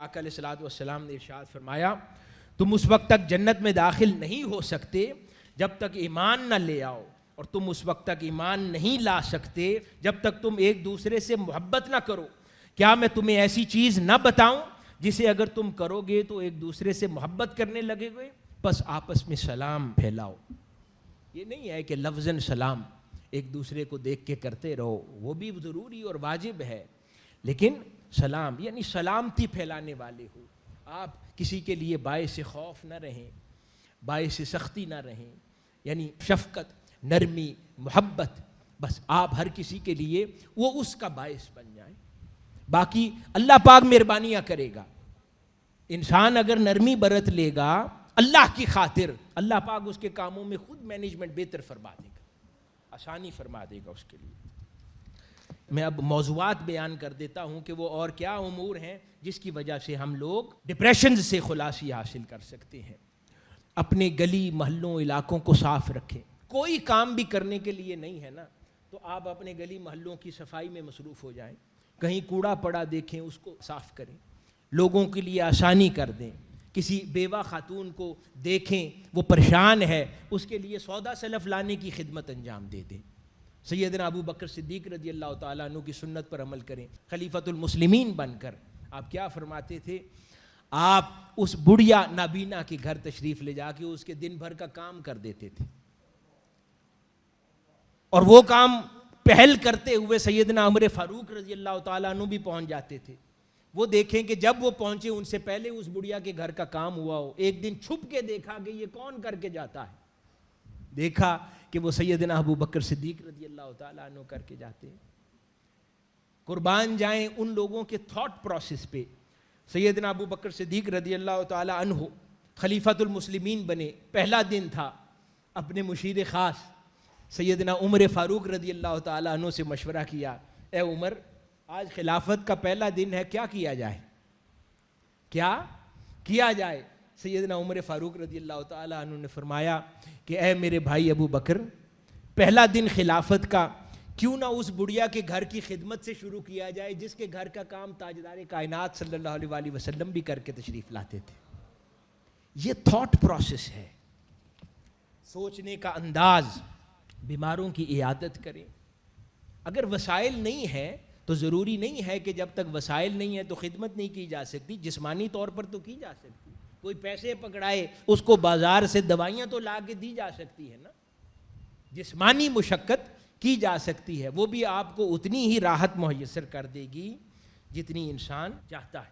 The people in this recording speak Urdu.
آقا علیہ السلاۃ والسلام نے ارشاد فرمایا، تم اس وقت تک جنت میں داخل نہیں ہو سکتے جب تک ایمان نہ لے آؤ، اور تم اس وقت تک ایمان نہیں لا سکتے جب تک تم ایک دوسرے سے محبت نہ کرو۔ کیا میں تمہیں ایسی چیز نہ بتاؤں جسے اگر تم کرو گے تو ایک دوسرے سے محبت کرنے لگے گے؟ بس آپس میں سلام پھیلاؤ۔ یہ نہیں ہے کہ لفظ سلام ایک دوسرے کو دیکھ کے کرتے رہو، وہ بھی ضروری اور واجب ہے۔ لیکن سلام یعنی سلامتی پھیلانے والے ہو۔ آپ کسی کے لیے باعث خوف نہ رہیں، باعث سختی نہ رہیں یعنی شفقت، نرمی، محبت، بس آپ ہر کسی کے لیے وہ اس کا باعث بن جائیں۔ باقی اللہ پاک مہربانیاں کرے گا۔ انسان اگر نرمی برت لے گا، اللہ کی خاطر، اللہ پاک اس کے کاموں میں خود مینجمنٹ بہتر فرما دے گا، آسانی فرما دے گا اس کے لیے۔ میں اب موضوعات بیان کر دیتا ہوں کہ وہ اور کیا امور ہیں جس کی وجہ سے ہم لوگ ڈپریشن سے خلاصی حاصل کر سکتے ہیں۔ اپنے گلی محلوں علاقوں کو صاف رکھیں۔ کوئی کام بھی کرنے کے لیے نہیں ہے نا، تو آپ اپنے گلی محلوں کی صفائی میں مصروف ہو جائیں۔ کہیں کوڑا پڑا دیکھیں، اس کو صاف کریں۔ لوگوں کے لیے آسانی کر دیں۔ کسی بیوہ خاتون کو دیکھیں، وہ پریشان ہے، اس کے لیے سودا سلف لانے کی خدمت انجام دے دیں۔ سیدنا ابو بکر صدیق رضی اللہ تعالیٰ عنہ کی سنت پر عمل کریں۔ خلیفۃ المسلمین بن کر۔ آپ کیا فرماتے تھے؟ آپ اس بڑھیا نابینا کے گھر تشریف لے جا کے اس کے دن بھر کا کام کر دیتے تھے۔ اور وہ کام پہل کرتے ہوئے سیدنا عمر فاروق رضی اللہ تعالیٰ عنہ بھی پہنچ جاتے تھے۔ وہ دیکھیں کہ جب وہ پہنچے ان سے پہلے اس بڑھیا کے گھر کا کام ہوا ہو۔ ایک دن چھپ کے دیکھا کہ یہ کون کر کے جاتا ہے۔ دیکھا کہ وہ سیدنا ابو بکر صدیق رضی اللہ تعالیٰ عنہ کر کے جاتے قربان جائیں ان لوگوں کے تھاٹ پروسیس پہ۔ سیدنا ابو بکر صدیق رضی اللہ تعالیٰ عنہ خلیفۃ المسلمین بنے۔ پہلا دن تھا اپنے مشیر خاص سیدنا عمر فاروق رضی اللہ تعالیٰ عنہ سے مشورہ کیا۔ اے عمر، آج خلافت کا پہلا دن ہے، کیا کیا جائے؟ کیا؟ کیا جائے؟ سیدنا عمر فاروق رضی اللہ تعالیٰ عنہ نے فرمایا کہ اے میرے بھائی ابو بکر، پہلا دن خلافت کا کیوں نہ اس بڑھیا کے گھر کی خدمت سے شروع کیا جائے جس کے گھر کا کام تاجدار کائنات صلی اللہ علیہ وآلہ وسلم بھی کر کے تشریف لاتے تھے۔ یہ تھاٹ پروسیس ہے۔ سوچنے کا انداز، بیماروں کی عیادت کریں۔ اگر وسائل نہیں ہے تو ضروری نہیں ہے کہ جب تک وسائل نہیں ہے تو خدمت نہیں کی جا سکتی، جسمانی طور پر تو کی جا سکتی۔ کوئی پیسے پکڑائے، اس کو بازار سے دوائیاں تو لا کے دی جا سکتی ہے نا۔ جسمانی مشقت کی جا سکتی ہے، وہ بھی آپ کو اتنی ہی راحت میسر کر دے گی جتنی انسان چاہتا ہے۔